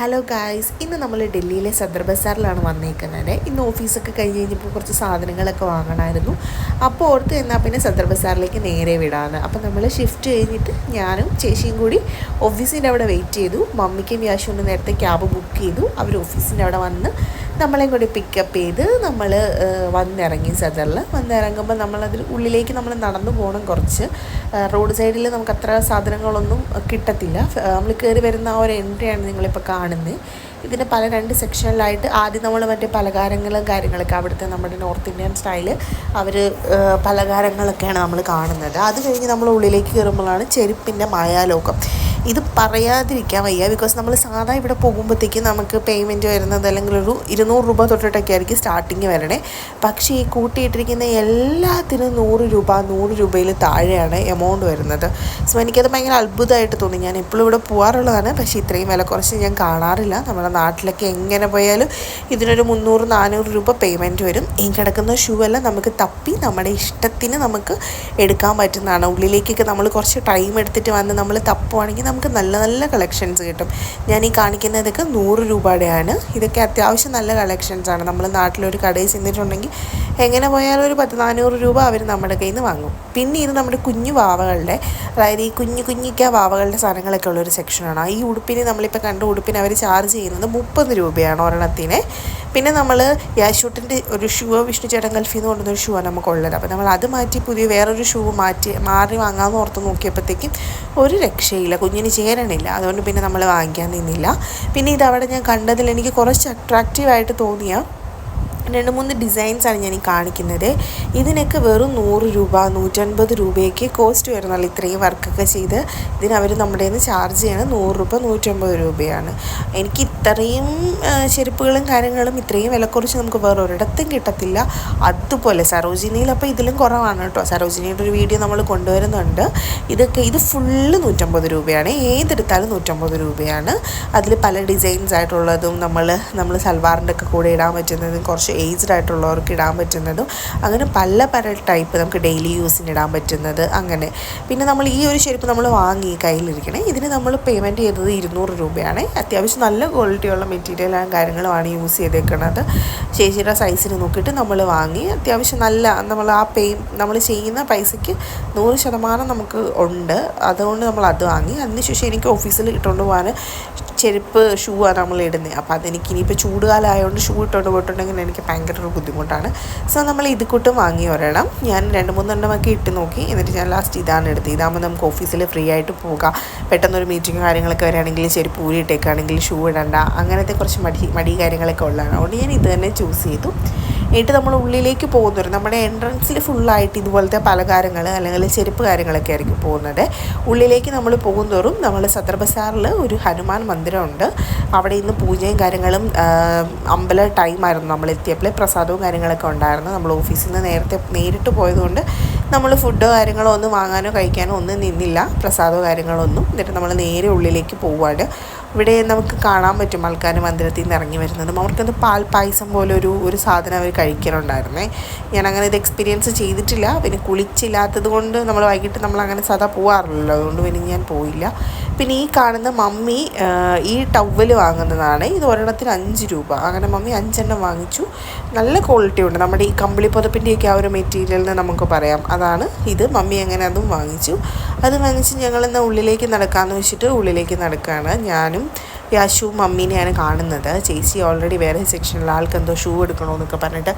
Hello guys ഇന്ന് നമ്മൾ ഡൽഹിയിലെ സദർ ബസാറിലാണ് വന്നേക്കുന്നത്. ഇന്ന് ഓഫീസൊക്കെ കഴിഞ്ഞ് കഴിഞ്ഞപ്പോൾ കുറച്ച് സാധനങ്ങളൊക്കെ വാങ്ങണമായിരുന്നു. അപ്പോൾ ഓർത്ത് എന്നാൽ പിന്നെ സദർ ബസാറിലേക്ക് നേരെ വിടാമെന്ന് അപ്പോൾ നമ്മൾ ഷിഫ്റ്റ് കഴിഞ്ഞിട്ട് ഞാനും ചേച്ചിയും കൂടി ഓഫീസിന്റെ അവിടെ വെയിറ്റ് ചെയ്തു. മമ്മിക്കും യാശുവിനും നേരത്തെ ക്യാബ് ബുക്ക് ചെയ്തു. അവർ ഓഫീസിന്റെ അവിടെ വന്ന് നമ്മളെയും കൂടി പിക്കപ്പ് ചെയ്ത് നമ്മൾ വന്നിറങ്ങി സദറിൽ വന്നിറങ്ങുമ്പോൾ നമ്മളതിൽ ഉള്ളിലേക്ക് നമ്മൾ നടന്നു പോകണം കുറച്ച്. റോഡ് സൈഡിൽ നമുക്ക് അത്ര സാധനങ്ങളൊന്നും കിട്ടത്തില്ല. നമ്മൾ കയറി വരുന്ന ആ ഒരു എൻട്രിയാണ് നിങ്ങളിപ്പോൾ കാണുന്നത് ഇതിന് പല രണ്ട് സെക്ഷനിലായിട്ട് ആദ്യം നമ്മൾ മറ്റേ പലകാരങ്ങളും കാര്യങ്ങളൊക്കെ അവിടുത്തെ നമ്മുടെ നോർത്ത് ഇന്ത്യൻ സ്റ്റൈൽ അവർ പലകാരങ്ങളൊക്കെയാണ് നമ്മൾ കാണുന്നത്. അത് കഴിഞ്ഞ് നമ്മൾ ഉള്ളിലേക്ക് കയറുമ്പോഴാണ് ചെരുപ്പിന്റെ മായാലോകം. ഇത് പറയാതിരിക്കാൻ വയ്യ. ബിക്കോസ് നമ്മൾ സാധാ ഇവിടെ പോകുമ്പോഴത്തേക്കും നമുക്ക് പേയ്മെന്റ് വരുന്നത് അല്ലെങ്കിൽ ഒരു ഇരുന്നൂറ് രൂപ തൊട്ടിട്ടൊക്കെ ആയിരിക്കും സ്റ്റാർട്ടിങ് വരണേ. പക്ഷേ ഈ കൂട്ടിയിട്ടിരിക്കുന്ന എല്ലാത്തിനും നൂറ് രൂപ നൂറ് രൂപയിൽ താഴെയാണ് എമൗണ്ട് വരുന്നത്. സോ എനിക്കത് ഭയങ്കര അത്ഭുതമായിട്ട് തോന്നി. ഞാൻ എപ്പോഴും ഇവിടെ പോകാറുള്ളതാണ് പക്ഷേ ഇത്രയും വില കുറച്ച് ഞാൻ കാണാറില്ല. നമ്മുടെ നാട്ടിലൊക്കെ എങ്ങനെ പോയാലും ഇതിനൊരു മുന്നൂറ് നാനൂറ് രൂപ പേയ്മെന്റ് വരും. ഈ കിടക്കുന്ന ഷൂ എല്ലാം നമുക്ക് തപ്പി നമ്മുടെ ഇഷ്ടത്തിന് നമുക്ക് എടുക്കാൻ പറ്റുന്നതാണ്. ഉള്ളിലേക്കൊക്കെ നമ്മൾ കുറച്ച് ടൈം എടുത്തിട്ട് വന്ന് നമ്മൾ തപ്പുവാണെങ്കിൽ നമുക്ക് നല്ല നല്ല കളക്ഷൻസ് കിട്ടും. ഞാൻ ഈ കാണിക്കുന്നതൊക്കെ നൂറ് രൂപയുടെയാണ്. ഇതൊക്കെ അത്യാവശ്യം നല്ല കളക്ഷൻസാണ്. നമ്മൾ നാട്ടിലൊരു കടയിൽ ചെന്നിട്ടുണ്ടെങ്കിൽ എങ്ങനെ പോയാലും ഒരു പത്ത് നാനൂറ് രൂപ അവർ നമ്മുടെ കയ്യിൽ നിന്ന് വാങ്ങും. പിന്നെ ഇത് നമ്മുടെ കുഞ്ഞു വാവകളുടെ അതായത് ഈ കുഞ്ഞു കുഞ്ഞിക്ക വാവകളുടെ സാധനങ്ങളൊക്കെ ഉള്ളൊരു സെക്ഷനാണ്. ഈ ഉടുപ്പിന് നമ്മളിപ്പോൾ കണ്ട ഉടുപ്പിന് അവർ ചാർജ് ചെയ്യുന്നത് മുപ്പത് രൂപയാണ് ഒരെണ്ണത്തിന്. പിന്നെ നമ്മൾ യാഷൂട്ടിന്റെ ഒരു ഷൂ വിഷ്ണു ചേട്ടൻ ഗൾഫിൽ നിന്ന് കൊണ്ടുവന്നൊരു ഷൂ ആണ് നമുക്കുള്ളത് അപ്പോൾ നമ്മൾ അത് മാറ്റി പുതിയ വേറൊരു ഷൂ മാറ്റി മാറി വാങ്ങാമെന്ന് ഓർത്ത് നോക്കിയപ്പോഴത്തേക്കും ഒരു രക്ഷയില്ല. കുഞ്ഞിന് ചേരണില്ല. അതുകൊണ്ട് പിന്നെ നമ്മൾ വാങ്ങിക്കാൻ നിന്നില്ല. പിന്നെ ഇതവിടെ ഞാൻ കണ്ടതിൽ എനിക്ക് കുറച്ച് അട്രാക്റ്റീവായിട്ട് തോന്നിയ രണ്ട് മൂന്ന് ഡിസൈൻസാണ് ഞാൻ ഈ കാണിക്കുന്നത്. ഇതിനൊക്കെ വെറും നൂറ് രൂപ നൂറ്റൻപത് രൂപയൊക്കെ കോസ്റ്റ് വരുന്നുള്ളൂ ഇത്രയും വർക്കൊക്കെ ചെയ്ത്. ഇതിന് അവർ നമ്മുടെ നിന്ന് ചാർജ് ചെയ്യണം നൂറ് രൂപ നൂറ്റമ്പത് രൂപയാണ്. എനിക്ക് ഇത്രയും ചെരുപ്പുകളും കാര്യങ്ങളും ഇത്രയും വിലക്കുറച്ച് നമുക്ക് വേറെ ഒരിടത്തും കിട്ടത്തില്ല. അതുപോലെ സരോജിനിയിൽ അപ്പോൾ ഇതിലും കുറവാണ് കേട്ടോ. സരോജിനിയുടെ ഒരു വീഡിയോ നമ്മൾ കൊണ്ടുവരുന്നുണ്ട്. ഇതൊക്കെ ഇത് ഫുള്ള് നൂറ്റമ്പത് രൂപയാണ്. ഏതെടുത്താലും നൂറ്റമ്പത് രൂപയാണ്. അതിൽ പല ഡിസൈൻസ് ആയിട്ടുള്ളതും നമ്മൾ നമ്മൾ സൽവാറിന്റെ ഒക്കെ കൂടെ ഇടാൻ പറ്റുന്നതും കുറച്ച് ഏജ്ഡ് ആയിട്ടുള്ളവർക്ക് ഇടാൻ പറ്റുന്നതും അങ്ങനെ പല പല ടൈപ്പ് നമുക്ക് ഡെയിലി യൂസിന് ഇടാൻ പറ്റുന്നത് അങ്ങനെ. പിന്നെ നമ്മൾ ഈ ഒരു ചെരുപ്പ് നമ്മൾ വാങ്ങി കയ്യിലിരിക്കണേ ഇതിന് നമ്മൾ പേയ്മെന്റ് ചെയ്തത് ഇരുന്നൂറ് രൂപയാണ്. അത്യാവശ്യം നല്ല ക്വാളിറ്റിയുള്ള മെറ്റീരിയലും കാര്യങ്ങളുമാണ് യൂസ് ചെയ്തേക്കുന്നത് ചേച്ചിയുടെ സൈസിന് നോക്കിയിട്ട് നമ്മൾ വാങ്ങി അത്യാവശ്യം നല്ല നമ്മൾ ആ പേ നമ്മൾ ചെയ്യുന്ന പൈസയ്ക്ക് നൂറ് ശതമാനം നമുക്ക് ഉണ്ട്. അതുകൊണ്ട് നമ്മൾ അത് വാങ്ങി. അതിനുശേഷം എനിക്ക് ഓഫീസിൽ ഇട്ടുകൊണ്ട് പോകാൻ ചെരുപ്പ് ഷൂ ആണ് നമ്മൾ ഇടുന്നത് അപ്പോൾ അതെനിക്ക് ഇനിയിപ്പോൾ ചൂടുകാലമായതുകൊണ്ട് ഷൂ ഇട്ടുകൊണ്ട് പോയിട്ടുണ്ടെങ്കിൽ എനിക്ക് ഭയങ്കര ഒരു ബുദ്ധിമുട്ടാണ്. സോ നമ്മൾ ഇത് കൂട്ടും വാങ്ങി ഒരെണ്ണം. ഞാൻ രണ്ട് മൂന്നെണ്ണമൊക്കെ ഇട്ട് നോക്കി. എന്നിട്ട് ഞാൻ ലാസ്റ്റ് ഇതാണ് എടുത്തത്. ഇതാകുമ്പോൾ നമുക്ക് ഓഫീസിൽ ഫ്രീ ആയിട്ട് പോകാം. പെട്ടെന്നൊരു മീറ്റിംഗ് കാര്യങ്ങളൊക്കെ വരികയാണെങ്കിൽ പൂരി ഇട്ടേക്കാണെങ്കിൽ ഷൂ ഇടണ്ട. അങ്ങനത്തെ കുറച്ച് മടി മടി കാര്യങ്ങളൊക്കെ ഉള്ളതാണ്. അതുകൊണ്ട് ഞാൻ ഇത് തന്നെ ചൂസ് ചെയ്തു. എന്നിട്ട് നമ്മൾ ഉള്ളിലേക്ക് പോകുന്നവർ നമ്മുടെ എൻട്രൻസിൽ ഫുള്ളായിട്ട് ഇതുപോലത്തെ പലകാരങ്ങൾ അല്ലെങ്കിൽ ചെരുപ്പ് കാര്യങ്ങളൊക്കെ ആയിരിക്കും പോകുന്നത്. ഉള്ളിലേക്ക് നമ്മൾ പോകുന്നവരും നമ്മൾ സദർ ബസാറിൽ ഒരു ഹനുമാൻ മന്ദിരമുണ്ട്. അവിടെ ഇന്ന് പൂജയും കാര്യങ്ങളും അമ്പല ടൈമായിരുന്നു നമ്മൾ എത്തിയപ്പോൾ. പ്രസാദവും കാര്യങ്ങളൊക്കെ ഉണ്ടായിരുന്നു. നമ്മൾ ഓഫീസിൽ നിന്ന് നേരത്തെ നേരിട്ട് പോയതുകൊണ്ട് നമ്മൾ ഫുഡോ കാര്യങ്ങളോ ഒന്നും വാങ്ങാനോ കഴിക്കാനോ ഒന്നും നിന്നില്ല. പ്രസാദോ കാര്യങ്ങളോ ഒന്നും. എന്നിട്ട് നമ്മൾ നേരെ ഉള്ളിലേക്ക് പോവുകയാണ് ഇവിടെ നമുക്ക് കാണാൻ പറ്റും ആൾക്കാർ മന്ദിരത്തിൽ നിന്ന് ഇറങ്ങി വരുന്നതും. അവർക്കത് പാൽ പായസം പോലെ ഒരു ഒരു സാധനം അവർ കഴിക്കലുണ്ടായിരുന്നേ ഞാൻ അങ്ങനെ ഇത് എക്സ്പീരിയൻസ് ചെയ്തിട്ടില്ല. പിന്നെ കുളിച്ചില്ലാത്തത് കൊണ്ട് നമ്മൾ വൈകിട്ട് നമ്മൾ അങ്ങനെ സാധാ പോകാറില്ലല്ലോ അതുകൊണ്ട് പിന്നെ ഞാൻ പോയില്ല. പിന്നെ ഈ കാണുന്ന മമ്മി ഈ ടവൽ വാങ്ങുന്നതാണ്. ഇത് ഒരെണ്ണത്തിന് അഞ്ച് രൂപ. അങ്ങനെ മമ്മി അഞ്ചെണ്ണം വാങ്ങിച്ചു. നല്ല ക്വാളിറ്റി ഉണ്ട്. നമ്മുടെ ഈ കമ്പിളി പുതപ്പിന്റെയൊക്കെ ആ ഒരു മെറ്റീരിയലിന് നമുക്ക് പറയാം. അതാണ് ഇത്. മമ്മി അങ്ങനെ അതും വാങ്ങിച്ചു. അത് വാങ്ങിച്ച് ഞങ്ങളിന്ന് ഉള്ളിലേക്ക് നടക്കാമെന്ന് വെച്ചിട്ട് ഉള്ളിലേക്ക് നടക്കുകയാണ് ഞാനും യാശു മമ്മീനെയാണ് കാണുന്നത്. ചേച്ചി ഓൾറെഡി വേറെ സെക്ഷനിൽ ആൾക്ക് എന്തോ ഷൂ എടുക്കണമെന്നൊക്കെ പറഞ്ഞിട്ട്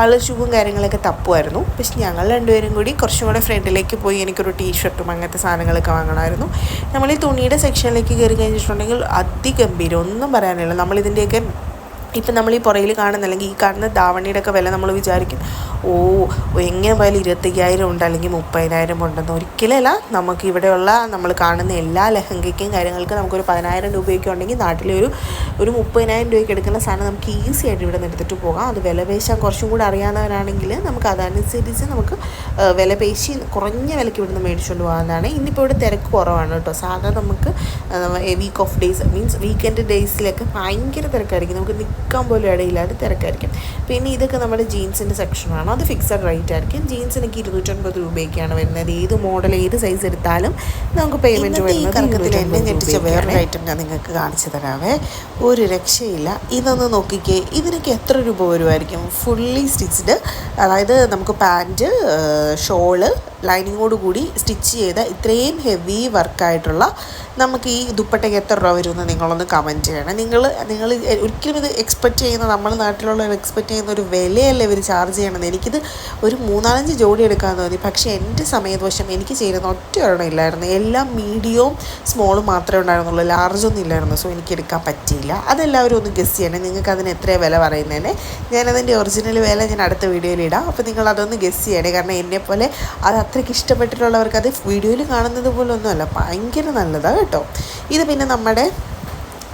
ആൾ ഷൂവും കാര്യങ്ങളൊക്കെ തപ്പുമായിരുന്നു പക്ഷെ ഞങ്ങൾ രണ്ടുപേരും കൂടി കുറച്ചും കൂടെ ഫ്രണ്ടിലേക്ക് പോയി എനിക്കൊരു ടീഷർട്ടും അങ്ങനത്തെ സാധനങ്ങളൊക്കെ വാങ്ങണമായിരുന്നു. നമ്മൾ ഈ തുണിയുടെ സെക്ഷനിലേക്ക് കയറി കഴിഞ്ഞിട്ടുണ്ടെങ്കിൽ അതിഗംഭീരം ഒന്നും പറയാനില്ല. നമ്മളിതിന്റെയൊക്കെ ഇപ്പം നമ്മൾ ഈ പുറയിൽ കാണുന്ന അല്ലെങ്കിൽ ഈ കാണുന്ന ധാവണിയുടെ ഒക്കെ വില നമ്മൾ വിചാരിക്കും ഓ എങ്ങനെ പോയാലും ഇരുപത്തയ്യായിരം ഉണ്ട് അല്ലെങ്കിൽ മുപ്പതിനായിരം ഉണ്ടെന്ന്. ഒരിക്കലല്ല നമുക്ക് ഇവിടെയുള്ള നമ്മൾ കാണുന്ന എല്ലാ ലഹങ്കയ്ക്കും കാര്യങ്ങൾക്കും നമുക്കൊരു പതിനായിരം രൂപയൊക്കെ ഉണ്ടെങ്കിൽ നാട്ടിലെ ഒരു ഒരു മുപ്പതിനായിരം രൂപയ്ക്ക് എടുക്കുന്ന സാധനം നമുക്ക് ഈസി ആയിട്ട് ഇവിടെ നിന്ന് എടുത്തിട്ട് പോകാം. അത് വില പേശാൻ കുറച്ചും കൂടി അറിയാവുന്നവരാണെങ്കിൽ നമുക്ക് അതനുസരിച്ച് നമുക്ക് വില പേശി കുറഞ്ഞ വിലയ്ക്ക് ഇവിടുന്ന് മേടിച്ചുകൊണ്ട് പോകാവുന്നതാണ്. ഇന്നിപ്പോൾ ഇവിടെ തിരക്ക് കുറവാണ് കേട്ടോ. സാധാരണ നമുക്ക് week of days means weekend ഡേയ്സിലൊക്കെ ഭയങ്കര തിരക്കായിരിക്കും. നമുക്ക് നിൽക്കാൻ പോലും ഇടയില്ലാതെ തിരക്കായിരിക്കും. പിന്നെ ഇതൊക്കെ നമ്മുടെ ജീൻസിന്റെ സെക്ഷനാണ്. അത് ഫിക്സഡ് റേറ്റ് ആയിരിക്കും. ജീൻസ് എനിക്ക് ഇരുന്നൂറ്റൻപത് രൂപയ്ക്കാണ് വരുന്നത്. ഏത് മോഡൽ ഏത് സൈസ് എടുത്താലും നമുക്ക് പേയ്മെന്റ് വരുന്നത് എന്നെ ഞെട്ടിച്ച വേറൊരു ഐറ്റം ഞാൻ നിങ്ങൾക്ക് കാണിച്ചു തരാവേ. ഒരു രക്ഷയില്ല. ഇതൊന്ന് നോക്കിക്കേ. ഇതിനൊക്കെ എത്ര രൂപ വരുമായിരിക്കും? ഫുള്ളി സ്റ്റിച്ച്ഡ് അതായത് നമുക്ക് പാന്റ് ഷോൾ ലൈനിങ്ങോട് കൂടി സ്റ്റിച്ച് ചെയ്ത ഇത്രയും ഹെവി വർക്കായിട്ടുള്ള നമുക്ക് ഈ ദുപ്പട്ടയ്ക്ക് എത്ര രൂപ വരുമെന്ന് നിങ്ങളൊന്ന് കമന്റ് ചെയ്യണം. നിങ്ങൾ നിങ്ങൾ ഒരിക്കലും ഇത് എക്സ്പെക്റ്റ് ചെയ്യുന്ന നമ്മുടെ നാട്ടിലുള്ളവർ എക്സ്പെക്റ്റ് ചെയ്യുന്ന ഒരു വിലയല്ല ഇവർ ചാർജ് ചെയ്യണമെന്ന് എനിക്കിത് ഒരു മൂന്നാലഞ്ച് ജോഡി എടുക്കാൻ തോന്നി. പക്ഷേ എന്റെ സമയദോഷം എനിക്ക് ചേരുന്ന ഒറ്റ ഒരെണ്ണം ഇല്ലായിരുന്നു. എല്ലാം മീഡിയവും സ്മോളും മാത്രമേ ഉണ്ടായിരുന്നുള്ളൂ. ലാർജൊന്നും ഇല്ലായിരുന്നു. സോ എനിക്ക് എടുക്കാൻ പറ്റിയില്ല. അതെല്ലാവരും ഒന്ന് ഗസ് ചെയ്യണം. നിങ്ങൾക്ക് അതിന് എത്ര വില പറയുന്നതിന് ഞാനതിന്റെ ഒറിജിനൽ വില ഞാൻ അടുത്ത വീഡിയോയിൽ ഇടാം. അപ്പോൾ നിങ്ങൾ അതൊന്ന് ഗസ് ചെയ്യണേ. കാരണം എന്നെപ്പോലെ അത് അത്രയ്ക്ക് ഇഷ്ടപ്പെട്ടിട്ടുള്ളവർക്ക് അത് വീഡിയോയിൽ കാണുന്നത് പോലൊന്നുമല്ല. ഭയങ്കര നല്ലതാണ് കേട്ടോ. ഇത് പിന്നെ നമ്മുടെ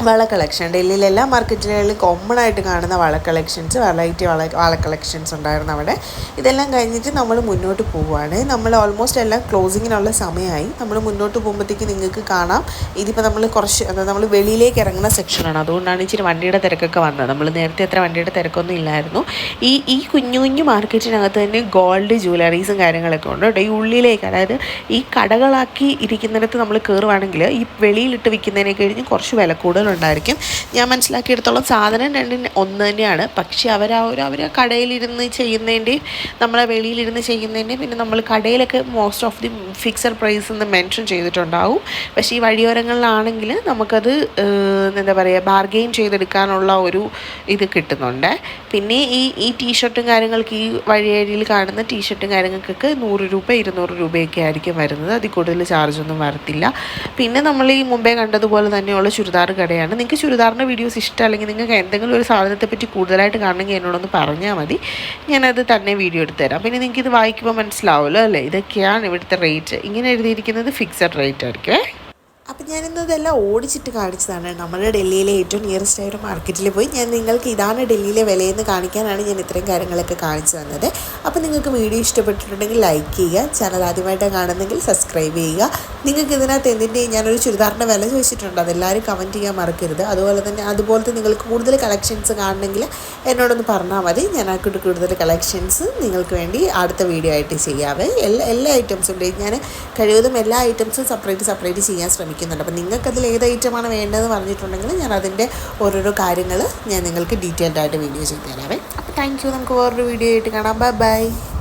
വള കളക്ഷൻ ഡൽഹിയിലെ എല്ലാ മാർക്കറ്റുകളിലും കോമൺ ആയിട്ട് കാണുന്ന വള കളക്ഷൻസ് വെറൈറ്റി വള വള കളക്ഷൻസ് ഉണ്ടായിരുന്നു അവിടെ. ഇതെല്ലാം കഴിഞ്ഞിട്ട് നമ്മൾ മുന്നോട്ട് പോവുകയാണ്. നമ്മൾ ഓൾമോസ്റ്റ് എല്ലാം ക്ലോസിങ്ങിനുള്ള സമയമായി. നമ്മൾ മുന്നോട്ട് പോകുമ്പോഴത്തേക്ക് നിങ്ങൾക്ക് കാണാം. ഇതിപ്പോൾ നമ്മൾ കുറച്ച് നമ്മൾ വെളിയിലേക്ക് ഇറങ്ങുന്ന സെക്ഷനാണ് അതുകൊണ്ടാണ് ഇച്ചിരി വണ്ടിയുടെ തിരക്കൊക്കെ വന്നത്. നമ്മൾ നേരത്തെ അത്ര വണ്ടിയുടെ തിരക്കൊന്നും ഇല്ലായിരുന്നു. ഈ ഈ കുഞ്ഞു കുഞ്ഞു മാർക്കറ്റിനകത്ത് തന്നെ ഗോൾഡ് ജ്വല്ലറീസും കാര്യങ്ങളൊക്കെ ഉണ്ട് കേട്ടോ. ഈ ഉള്ളിലേക്ക് അതായത് ഈ കടകളാക്കി ഇരിക്കുന്നിടത്ത് നമ്മൾ കയറുവാണെങ്കിൽ ഈ വെളിയിലിട്ട് വിൽക്കുന്നതിനെ കഴിഞ്ഞ് കുറച്ച് വില കൂടുതലുണ്ടായിരിക്കും ഞാൻ മനസ്സിലാക്കിയെടുത്തോളം സാധനം രണ്ടും ഒന്ന് തന്നെയാണ്. പക്ഷേ അവർ ആ ഒരു അവർ കടയിലിരുന്ന് ചെയ്യുന്നതിന്റെയും നമ്മളെ വെളിയിലിരുന്ന് ചെയ്യുന്നതിന്റെയും പിന്നെ നമ്മൾ കടയിലൊക്കെ most of the fixed price എന്ന് മെൻഷൻ ചെയ്തിട്ടുണ്ടാവും. പക്ഷേ ഈ വഴിയോരങ്ങളിലാണെങ്കിൽ നമുക്കത് എന്താ പറയുക ബാർഗെയിൻ ചെയ്തെടുക്കാനുള്ള ഒരു ഇത് കിട്ടുന്നുണ്ട്. പിന്നെ ഈ ഈ ടീഷർട്ടും കാര്യങ്ങൾക്ക് ഈ വഴിയരിയിൽ കാണുന്ന ടീഷർട്ടും കാര്യങ്ങൾക്കൊക്കെ നൂറ് രൂപ ഇരുന്നൂറ് രൂപയൊക്കെ ആയിരിക്കും വരുന്നത്. അതിൽ കൂടുതൽ ചാർജൊന്നും വരത്തില്ല. പിന്നെ നമ്മൾ ഈ മുമ്പേ കണ്ടതുപോലെ തന്നെയുള്ള ചുരിദാർ കടയാണ്. നിങ്ങൾക്ക് ചുരിദാറിന്റെ വീഡിയോസ് ഇഷ്ടം അല്ലെങ്കിൽ നിങ്ങൾക്ക് എന്തെങ്കിലും ഒരു സാധനത്തെ പറ്റി കൂടുതലായിട്ട് കാണണമെങ്കിൽ എന്നോടൊന്ന് പറഞ്ഞാൽ മതി. ഞാനത് തന്നെ വീഡിയോ എടുത്ത് തരാം പിന്നെ നിങ്ങൾക്ക് ഇത് വായിക്കുമ്പോൾ മനസ്സിലാവുമല്ലോ അല്ലേ? ഇതൊക്കെയാണ് ഇവിടുത്തെ റേറ്റ് ഇങ്ങനെ എഴുതിയിരിക്കുന്നത് ഫിക്സഡ് റേറ്റ് ആയിരിക്കും അപ്പം ഞാനിന്നതെല്ലാം ഓടിച്ചിട്ട് കാണിച്ചതാണ്. നമ്മുടെ ഡൽഹിയിലെ ഏറ്റവും നിയറസ്റ്റ് ആയൊരു മാർക്കറ്റിൽ പോയി. ഞാൻ നിങ്ങൾക്ക് ഇതാണ് ഡൽഹിയിലെ വിലയെന്ന് കാണിക്കാനാണ് ഞാൻ ഇത്രയും കാര്യങ്ങളൊക്കെ കാണിച്ചു തന്നത്. അപ്പോൾ നിങ്ങൾക്ക് വീഡിയോ ഇഷ്ടപ്പെട്ടിട്ടുണ്ടെങ്കിൽ ലൈക്ക് ചെയ്യുക. ചാനൽ ആദ്യമായിട്ടാണ് കാണുന്നെങ്കിൽ സബ്സ്ക്രൈബ് ചെയ്യുക. നിങ്ങൾക്ക് ഇതിനകത്ത് എന്തിന്റെയും ഞാനൊരു ചുരിദാറിന്റെ വില ചോദിച്ചിട്ടുണ്ട്. അതെല്ലാവരും കമന്റ് ചെയ്യാൻ മറക്കരുത്. അതുപോലെ തന്നെ അതുപോലത്തെ നിങ്ങൾക്ക് കൂടുതൽ കളക്ഷൻസ് കാണണമെങ്കിൽ എന്നോടൊന്ന് പറഞ്ഞാൽ മതി. ഞാൻ ആ കൂടുതൽ കളക്ഷൻസ് നിങ്ങൾക്ക് വേണ്ടി അടുത്ത വീഡിയോ ആയിട്ട് ചെയ്യാവേ. എല്ലാ എല്ലാ ഐറ്റംസും ഉണ്ട് ഞാൻ കഴിവതും എല്ലാ ഐറ്റംസും സെപ്പറേറ്റ് സെപ്പറേറ്റ് ചെയ്യാൻ ശ്രമിക്കുന്നുണ്ട്. അപ്പോൾ നിങ്ങൾക്കതിൽ ഏത് ഐറ്റമാണ് വേണ്ടതെന്ന് പറഞ്ഞിട്ടുണ്ടെങ്കിൽ ഞാൻ അതിന്റെ ഓരോരോ കാര്യങ്ങൾ ഞാൻ നിങ്ങൾക്ക് ഡീറ്റെയിൽഡ് ആയിട്ട് വീഡിയോ ചെയ്തു തരാവേ. അപ്പോൾ താങ്ക് യു നമുക്ക് വേറൊരു വീഡിയോ ആയിട്ട് കാണാം. Bye bye